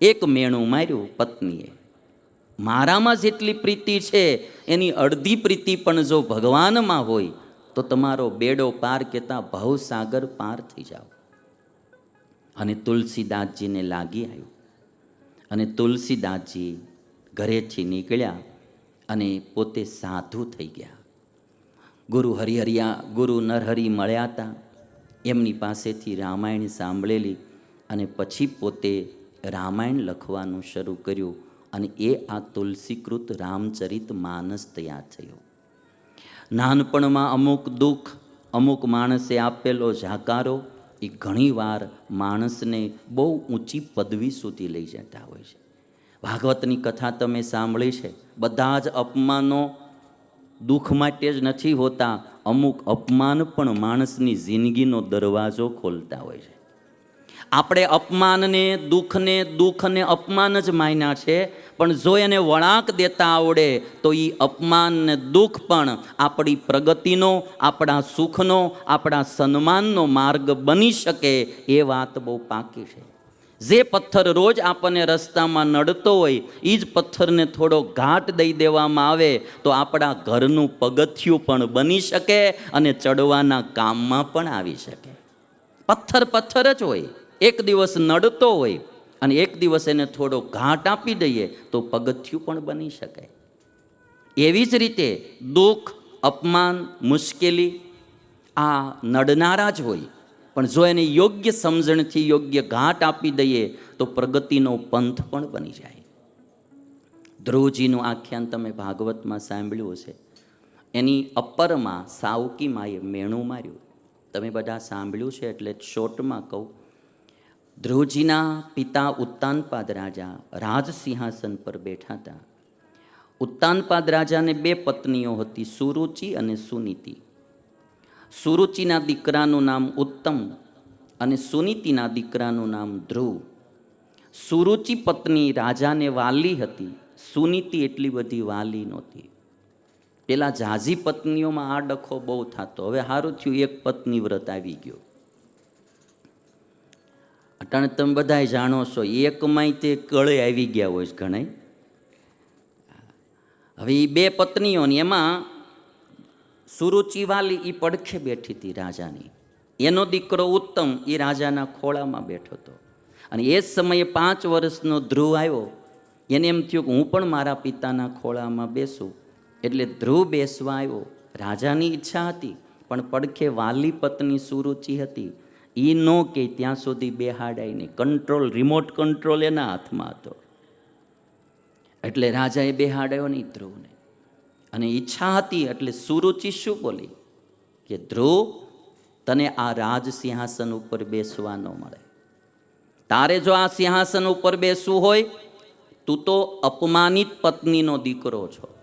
એક મેણું માર્યું પત્નીએ. મારામાં જેટલી પ્રીતિ છે, એની અડધી પ્રીતિ પણ જો ભગવાનમાં હોય, તો તમારો બેડો પાર કહેતા ભવસાગર પાર થઈ જાઓ. અને તુલસીદાસજીને લાગી આવ્યું. અને તુલસીદાસજી ઘરેથી નીકળ્યા અને પોતે સાધુ થઈ ગયા. ગુરુ હરિહરિયા, ગુરુ નરહરી મળ્યા હતા. એમની પાસેથી રામાયણ સાંભળેલી અને પછી પોતે રામાયણ લખવાનું શરૂ કર્યું અને એ આ તુલસીકૃત રામચરિત માનસ તૈયાર થયો. નાનપણમાં અમુક દુઃખ, અમુક માણસે આપેલો જાકારો, એ ઘણીવાર માણસને બહુ ઊંચી પદવી સુધી લઈ જતા હોય છે. ભાગવતની કથા તમે સાંભળી છે, બધા જ અપમાનો દુઃખ માટે જ નથી હોતા, અમુક અપમાન પણ માણસની જિંદગીનો દરવાજો ખોલતા હોય છે. આપણે અપમાનને, દુઃખને દુઃખને અપમાન જ માન્યા છે, પણ જો એને વળાંક દેતા આવડે, તો એ અપમાન ને દુઃખ પણ આપણી પ્રગતિનો, આપણા સુખનો, આપણા સન્માનનો માર્ગ બની શકે એ વાત બહુ પાકી છે. જે પથ્થર રોજ આપણને રસ્તામાં નડતો હોય એ જ પથ્થરને થોડો ઘાટ દઈ દેવામાં આવે, તો આપણા ઘરનું પગથિયું પણ બની શકે અને ચડવાના કામમાં પણ આવી શકે. પથ્થર પથ્થર જ હોય. એક દિવસ નડતો હોય અને એક દિવસ એને થોડો ઘાટ આપી દઈએ તો પગથિયું પણ બની શકાય એવી જ રીતે દુઃખ, અપમાન, મુશ્કેલી આ નડનારા જ હોય. પણ જો એને યોગ્ય સમજણથી યોગ્ય ઘાટ આપી દઈએ તો પ્રગતિનો પંથ પણ બની જાય. ધ્રુવજીનું આખ્યાન તમે ભાગવતમાં સાંભળ્યું હશે. એની અપરમાં સાવકી માએ મેણું માર્યું. તમે બધા સાંભળ્યું છે એટલે શોર્ટમાં કહું. ધ્રુવજીના પિતા ઉત્તાનપાદ રાજા રાજસિંહાસન પર બેઠા હતા. ઉત્તાનપાદ રાજાને બે પત્નીઓ હતી, સુરુચિ અને સુનીતિ. સુરુચિના દીકરાનું નામ ઉત્તમ અને સુનીતિના દીકરાનું નામ ધ્રુવ. સુરુચિ પત્ની રાજાને વાલી હતી, સુનીતિ એટલી બધી વાલી નહોતી. પેલા ઝાઝી પત્નીઓમાં આ ડખો બહુ થતો. હવે સારું થયું, એક પત્ની વ્રત આવી ગયો. અટાણે તમે બધા જાણો છો એકમાંય તે કળે આવી ગયા હોય છે ઘણા હવે એ બે પત્નીઓની એમાં સુરુચિવાલી એ પડખે બેઠી હતી રાજાની. એનો દીકરો ઉત્તમ એ રાજાના ખોળામાં બેઠો હતો. અને એ જ સમયે પાંચ વર્ષનો ધ્રુવ આવ્યો. એને એમ થયું કે હું પણ મારા પિતાના ખોળામાં બેસું. એટલે ધ્રુવ બેસવા આવ્યો. રાજાની ઈચ્છા હતી, પણ પડખે વાલી પત્ની સુરુચિ હતી. એ નો કે ત્યાં સુધી બેહાડાય નહીં. કંટ્રોલ રિમોટ કંટ્રોલ એના હાથમાં હતો. એટલે રાજાએ બેહાડાયો નહીં ધ્રુવને. અને ઈચ્છા હતી, એટલે સુરુચિ શું બોલી? કે ધ્રુવ, તને આ રાજ સિંહાસન ઉપર બેસવા ન મળે. તારે જો આ સિંહાસન ઉપર બેસવું હોય, તું તો અપમાનિત પત્નીનો દીકરો છો.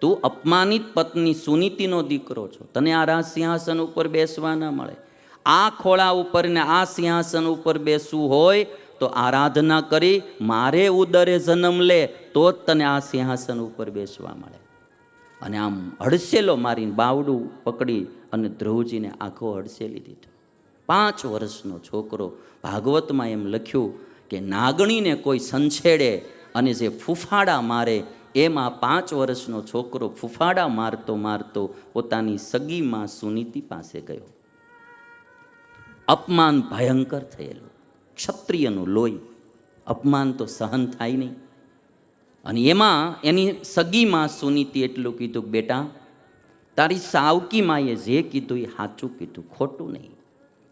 તું અપમાનિત પત્ની સુનીતિનો દીકરો છો. તને આ રાજ સિંહાસન ઉપર બેસવા ન મળે. આ ખોળા ઉપર ને આ સિંહાસન ઉપર બેસવું હોય તો આરાધના કરી, મારે ઉદરે જન્મ લે, તો જ તને આ સિંહાસન ઉપર બેસવા મળે. અને આમ હડસેલો મારીને બાવડું પકડી અને ધ્રુવજીને આખો હડસેલી દીધો પાંચ વર્ષનો છોકરો ભાગવતમાં એમ લખ્યું કે નાગણીને કોઈ સંછેડે અને જે ફૂફાડા મારે, એમાં પાંચ વર્ષનો છોકરો ફૂફાડા મારતો મારતો પોતાની સગીમાં સુનીતિ પાસે ગયો. અપમાન ભયંકર થયેલું. ક્ષત્રિયનું લોહી. અપમાન તો સહન થાય નહીં. અને એમાં એની સગીમાં સુનીતિ એટલું કીધું બેટા, તારી સાવકી માએ જે કીધું એ સાચું કીધું, ખોટું નહીં.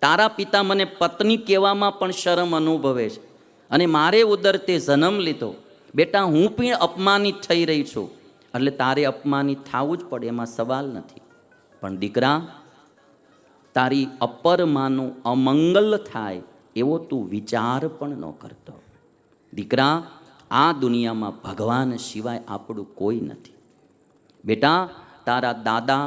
તારા પિતા મને પત્ની કહેવામાં પણ શરમ અનુભવે છે. અને મારે ઉદર તે જન્મ લીધો. બેટા, હું પણ અપમાનિત થઈ રહી છું. એટલે તારે અપમાનિત થવું જ પડે, એમાં સવાલ નથી. પણ દીકરા તારી અપરમાનું અમંગલ થાય એવો તું વિચાર પણ ન કરતો. દીકરા, આ દુનિયામાં ભગવાન સિવાય આપણું કોઈ નથી. બેટા, તારા દાદા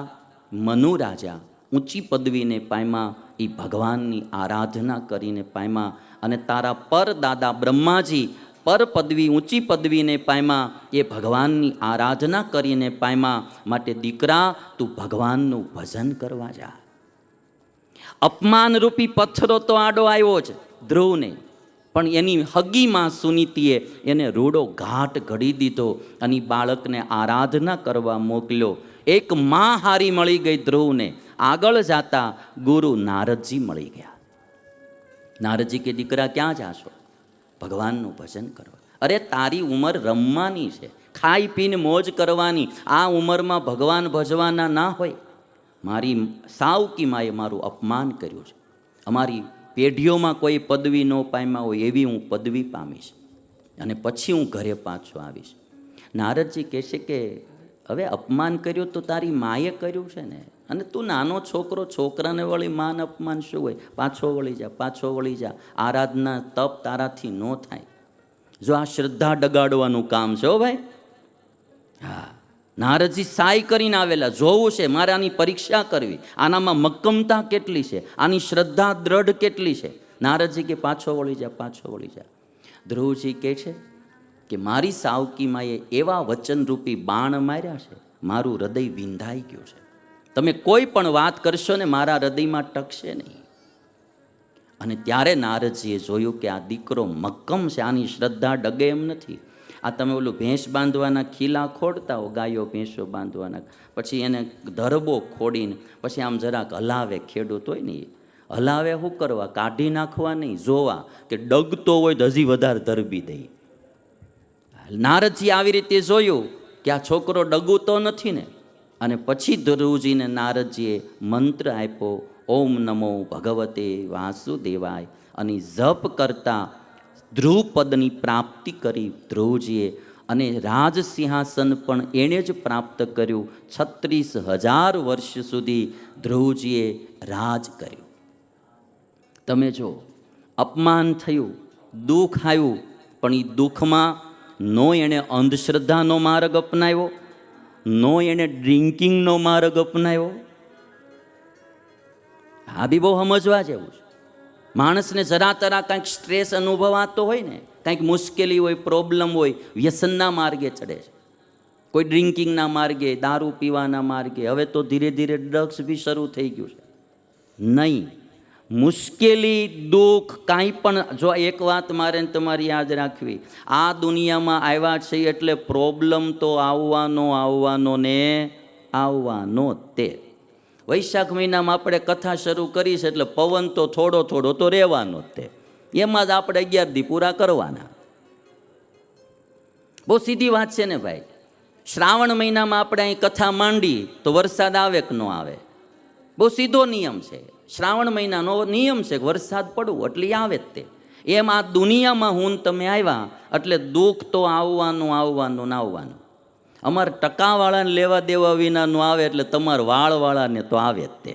મનુ રાજા ઊંચી પદવીને પાયમાં એ ભગવાનની આરાધના કરીને પાયમાં અને તારા પર દાદા બ્રહ્માજી પર પદવી, ઊંચી પદવીને પાયમાં એ ભગવાનની આરાધના કરીને પાયમાં માટે દીકરા, તું ભગવાનનું ભજન કરવા જા. અપમાનરૂપી પથ્થરો તો આડો આવ્યો જ, ધ્રુવને. પણ એની હગીમાં સુનીતિએ એને રૂડો ઘાટ ઘડી દીધો અને બાળકને આરાધના કરવા મોકલ્યો. એક માં હારી મળી ગઈ ધ્રુવને. આગળ જાતા ગુરુ નારદજી મળી ગયા. નારદજી કે, દીકરા, ક્યાં જાશો? ભગવાનનું ભજન કરવા. અરે, તારી ઉંમર રમવાની છે. ખાઈ પીને મોજ કરવાની. આ ઉંમરમાં ભગવાન ભજવાના ના હોય. મારી સાવકી માએ મારું અપમાન કર્યું છે. અમારી પેઢીઓમાં કોઈ પદવી ન પામ્યા હોય એવી હું પદવી પામીશ. અને પછી હું ઘરે પાછો આવીશ. નારદજી કહે છે કે, હવે અપમાન કર્યું તો તારી માએ કર્યું છે ને? અને તું નાનો છોકરો, છોકરાને વળી માન અપમાન શું હોય? પાછો વળી જા, પાછો વળી જા. આરાધના તપ તારાથી ન થાય. જો આ શ્રદ્ધા ડગાડવાનું કામ છે હો ભાઈ? હા. નારદજી સાય કરીને આવેલા, જોવું છે, મારે આની પરીક્ષા કરવી. આનામાં મક્કમતા કેટલી છે? આની શ્રદ્ધા દ્રઢ કેટલી છે? નારદજી કે, પાછો વળી જા, પાછો વળી જા. ધ્રુવજી કહે છે કે, મારી સાવકીમાએ એવા વચનરૂપી બાણ માર્યા છે, મારું હૃદય વિંધાઈ ગયું છે. તમે કોઈ પણ વાત કરશો ને, મારા હૃદયમાં ટકશે નહીં. અને ત્યારે નારદજીએ જોયું કે આ દીકરો મક્કમ છે, આની શ્રદ્ધા ડગે એમ નથી. આ તમે ઓલું ભેંસ બાંધવાના ખીલા ખોડતા હો, ગાયો ભેંસો બાંધવાના. પછી એને ધરબો ખોડીને પછી આમ જરાક હલાવે ખેડૂત હોય ને એ. હલાવે શું કરવા? કાઢી નાખવા નહીં, જોવા કે ડગતો હોય તો હજી વધારે ધરબી દઈ નારદજી આવી રીતે જોયું કે આ છોકરો ડગુતો નથી ને. અને પછી ધ્રુવજીને નારદજીએ મંત્ર આપ્યો, ઓમ નમો ભગવતે વાસુદેવાય. અને જપ કરતા ધ્રુવપદની પ્રાપ્તિ કરી ધ્રુવજીએ અને રાજ સિંહાસન પણ એણે જ પ્રાપ્ત કર્યું. છત્રીસ હજાર વર્ષ સુધી ધ્રુવજીએ રાજ કર્યું. તમે જો, અપમાન થયું, દુઃખ આવ્યું, પણ એ દુઃખમાં નો એણે અંધશ્રદ્ધાનો માર્ગ અપનાવ્યો, નો એણે ડ્રિંકિંગનો માર્ગ અપનાવ્યો. આ બી બહુ સમજવા જેવું છે. માણસને જરા તરા કાંઈક સ્ટ્રેસ અનુભવાતો હોય ને, કાંઈક મુશ્કેલી હોય પ્રોબ્લેમ હોય, વ્યસનના માર્ગે ચડે છે. કોઈ ડ્રિંકિંગના માર્ગે, દારૂ પીવાના માર્ગે, હવે તો ધીરે ધીરે ડ્રગ્સ બી શરૂ થઈ ગયું છે. નહીં. મુશ્કેલી, દુઃખ, કાંઈ પણ, જો એક વાત મારે તમારી યાદ રાખવી, આ દુનિયામાં આવ્યા છે એટલે પ્રોબ્લેમ તો આવવાનો આવવાનો ને આવવાનો તે. વૈશાખ મહિનામાં આપણે કથા શરૂ કરી છે એટલે પવન તો થોડો થોડો તો રહેવાનો જ તે. એમાં જ આપણે અગિયાર દી પૂરા કરવાના. બહુ સીધી વાત છે ને ભાઈ. શ્રાવણ મહિનામાં આપણે અહીં કથા માંડી તો વરસાદ આવે કે ન આવે? બહુ સીધો નિયમ છે. શ્રાવણ મહિનાનો નિયમ છે કે વરસાદ પડવું એટલે આવે જ તે. એમ આ દુનિયામાં હું તમે આવ્યા એટલે દુઃખ તો આવવાનું આવવાનું ને આવવાનું. અમારે ટકાવાળાને લેવા દેવા વિનાનું આવે એટલે તમારા વાળવાળાને તો આવે જ તે.